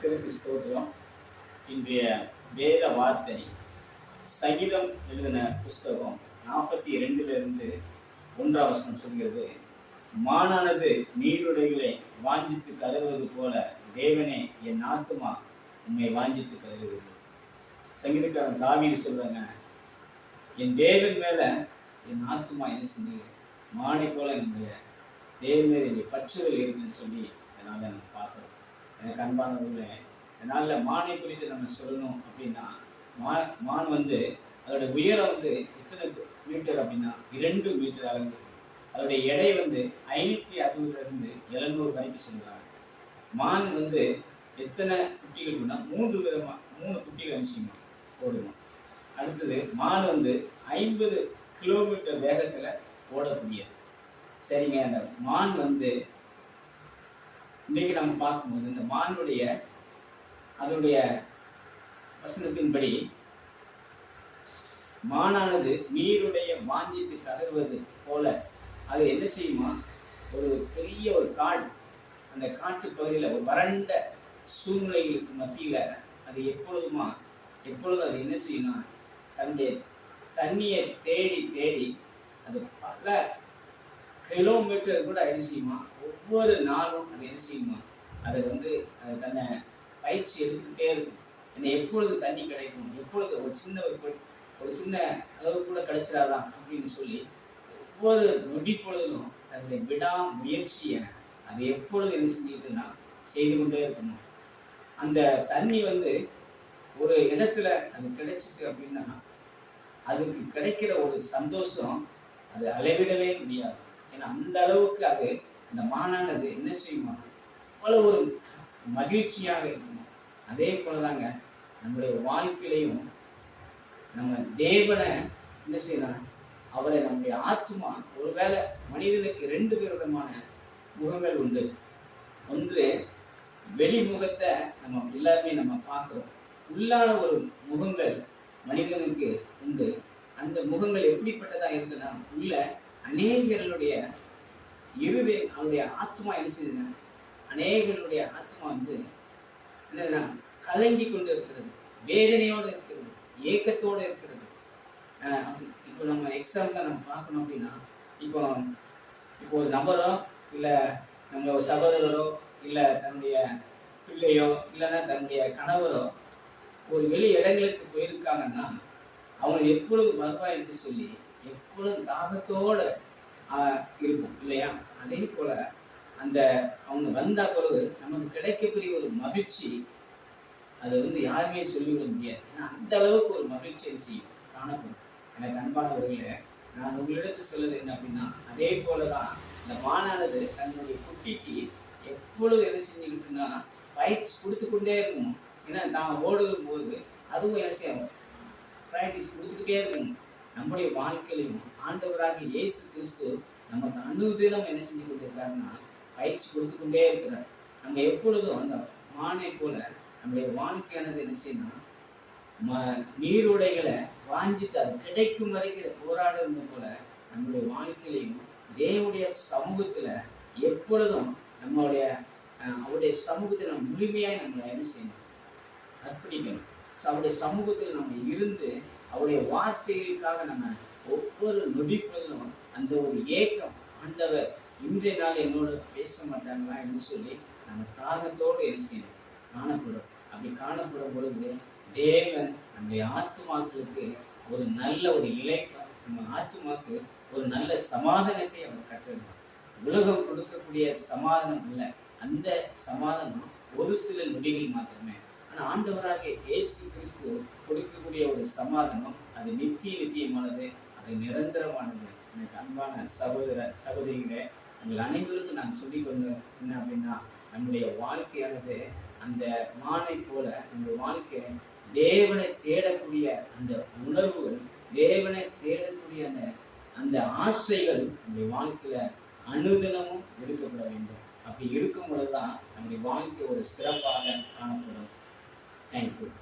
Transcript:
கர்த்தருக்கு ஸ்தோத்திரம். இன்றைய வேத வார்த்தை சங்கீதம் எழுதின புஸ்தகம் நாற்பத்தி ரெண்டுல இருந்து ஒன்றாம் வசனம் சொல்கிறது மானானது நீருடைகளை வாஞ்சித்து கதறுவது போல தேவனே என் ஆத்துமா உண்மை வாஞ்சித்து கதறுகிறது சங்கீதக்காரன் தாவீது சொல்றாங்க என் தேவன் மேல என் ஆத்துமா என்ன செஞ்சு மானை போல என்னுடைய தேவன் மேல என்னுடைய பற்றுதல் இருக்குன்னு சொல்லி அதனால நம்ம பார்க்குறோம். எனக்கு அன்பானவர்களே நாளில் மானை குறித்து நம்ம சொல்லணும் அப்படின்னா மா மான் வந்து அதோட உயரம் வந்து எத்தனை மீட்டர் அப்படின்னா இரண்டு மீட்டர் அளவு. அதோடைய எடை வந்து ஐநூற்றி அறுபதுலேருந்து எழுநூறு வரைக்கும் சொல்கிறாங்க மான் வந்து எத்தனை குட்டிகள் இருக்குன்னா மூன்று விதமா மூணு குட்டிகள் அனுப்பிச்சிமா ஓடுமா அடுத்தது மான் வந்து ஐம்பது கிலோமீட்டர் வேகத்தில் ஓடக்கூடியது. சரிங்க அந்த மான் வந்து இன்றைக்கு நம்ம பார்க்கும்போது இந்த மானுடைய அதனுடைய வசனத்தின்படி மானானது நீருடைய வாஞ்சித்து கதறுவது போல அது என்ன செய்யுமா? ஒரு பெரிய ஒரு காடு. அந்த காட்டு பகுதியில் ஒரு வறண்ட சூழ்நிலைகளுக்கு மத்தியில் அது எப்பொழுதுமா எப்பொழுதும் அது என்ன செய்யணும் தன்னுடைய தண்ணியை தேடி தேடி அது பல கிலோமீட்டர் கூட என்ன செய்யுமா ஒவ்வொரு நாளும் அது என்ன செய்யுமா அதை வந்து அதை தன்னை பயிற்சி எடுத்துக்கிட்டே இருக்கும். என்ன எப்பொழுது தண்ணி கிடைக்கும் எப்பொழுது ஒரு சின்ன ஒரு ஒரு சின்ன அளவு கூட கிடைச்சிடாதான் அப்படின்னு சொல்லி ஒவ்வொரு நொடி பொழுதும் தன்னுடைய விடா முயற்சியை அது எப்பொழுது என்ன செஞ்சுக்கிட்டுன்னா செய்து கொண்டே இருக்கணும். அந்த தண்ணி வந்து ஒரு இடத்துல அது கிடைச்சிட்டு அப்படின்னா அதுக்கு கிடைக்கிற ஒரு சந்தோஷம் அது அளவிடவே முடியாது. ஏன்னா அந்த அளவுக்கு அது அந்த மானானது என்ன செய்யுமா? அவ்வளவு ஒரு மகிழ்ச்சியாக இருக்கும்? அதே போலதாங்க நம்முடைய வாழ்க்கையிலையும் நம்ம தேவனை என்ன செய்யலாம்? அவரை நம்முடைய ஆத்மா ஒருவேளை மனிதனுக்கு ரெண்டு விதமான முகங்கள் உண்டு. ஒன்று வெளிமுகத்தை நம்ம எல்லாருமே நம்ம பார்க்குறோம். உள்ளான ஒரு முகங்கள் மனிதனுக்கு உண்டு. அந்த முகங்கள் எப்படிப்பட்டதாக இருக்குன்னா உள்ள அநேகர்களுடைய இருதய அவனுடைய ஆத்மா என்ன செய்யுதுன்னா அநேகருடைய ஆத்மா வந்து என்னதுன்னா கலங்கி கொண்டு இருக்கிறது வேதனையோடு இருக்கிறது. ஏக்கத்தோடு இருக்கிறது. இப்போ நம்ம எக்ஸாம்பிள் நம்ம பார்க்கணும் அப்படின்னா இப்போ இப்போ ஒரு நபரோ இல்லை நம்ம ஒரு சகோதரரோ இல்லை தன்னுடைய பிள்ளையோ இல்லைன்னா தன்னுடைய கணவரோ ஒரு வெளி இடங்களுக்கு போயிருக்காங்கன்னா அவங்க எப்பொழுது வருவா என்று சொல்லி எப்பொழுதும் தாகத்தோட இருக்கும் இல்லையா? அதே போல அந்த அவங்க வந்த பிறகு நமக்கு கிடைக்கக்கூடிய ஒரு மகிழ்ச்சி அதை வந்து யாருமே சொல்லிவிட முடியாது. ஏன்னா அந்த அளவுக்கு ஒரு மகிழ்ச்சியை செய்யும் காணப்படும். எனக்கு அன்பானவர்களே நான் உங்களிடத்து சொல்லுது என்ன அப்படின்னா அதே போலதான் இந்த மானானது தன்னுடைய குட்டிக்கு எப்பொழுது என்ன செஞ்சுக்கிட்டுன்னா பயிற்சி கொடுத்து கொண்டே இருக்கும் ஏன்னா நான் ஓடுகும் போது அதுவும் என்ன செய்யணும்? ப்ராக்டிஸ் கொடுத்துக்கிட்டே இருக்கும் நம்முடைய வாழ்க்கையிலையும் ஆண்டவராக இயேசு கிறிஸ்து நமக்கு அனுதினம் என்ன செஞ்சு கொண்டிருக்காருன்னா பயிற்சி கொடுத்து கொண்டே இருக்கிறார். நம்ம எப்பொழுதும் அந்த மானை போல நம்முடைய வாழ்க்கையானது என்ன செய்யணும் ம- நீருடைகளை வாஞ்சித்து அது கிடைக்கும் வரைக்கும் போராடுறது போல நம்முடைய வாழ்க்கையிலையும் தேவனுடைய சமூகத்துல எப்பொழுதும் நம்மளுடைய அஹ், அவருடைய சமூகத்தில் நம்ம முழுமையாய் நம்மளை என்ன செய்யணும் அர்ப்பணிக்கணும். ஸோ அவருடைய சமூகத்தில் நம்ம இருந்து அவருடைய வார்த்தைகளுக்காக நம்ம ஒவ்வொரு நொடி அந்த ஒரு ஏக்கம் ஆண்டவர் இன்றைய நாள் என்னோட பேச மாட்டாங்களா என்று சொல்லி நம்ம தாகத்தோடு என்ன செய்யணும்? காணப்படும். அப்படி காணப்படும் பொழுது தேவன் நம்முடைய ஆத்மாக்களுக்கு ஒரு நல்ல ஒரு இலக்கம் நம்ம ஆத்துமாக்கு ஒரு நல்ல சமாதானத்தை அவர் கட்டிருப்பார் உலகம் கொடுக்கக்கூடிய சமாதானம் இல்லை அந்த சமாதானம் ஒரு சில நொடிகள் மாத்திரமே. ஆனா ஆண்டவராக இயேசு கிறிஸ்து கொடுக்கக்கூடிய ஒரு சமாதானம் அது நித்திய நித்தியமானது அது நிரந்தரமானது. எனக்கு அன்பான சகோதர சகோதரிகளை உங்கள் அனைவருக்கும் நான் சொல்லிக் கொண்டு என்ன அப்படின்னா நம்முடைய வாழ்க்கையானது அந்த மானை போல நம்முடைய வாழ்க்கை தேவனை தேடக்கூடிய அந்த உணர்வுகள் தேவனை தேடக்கூடிய அந்த அந்த ஆசைகள் நம்முடைய வாழ்க்கையில அனுதினமும் எடுக்கப்பட வேண்டும். அப்படி இருக்கும் பொழுதுதான் நம்முடைய வாழ்க்கை ஒரு சிறப்பாக காணப்படும். Thank you.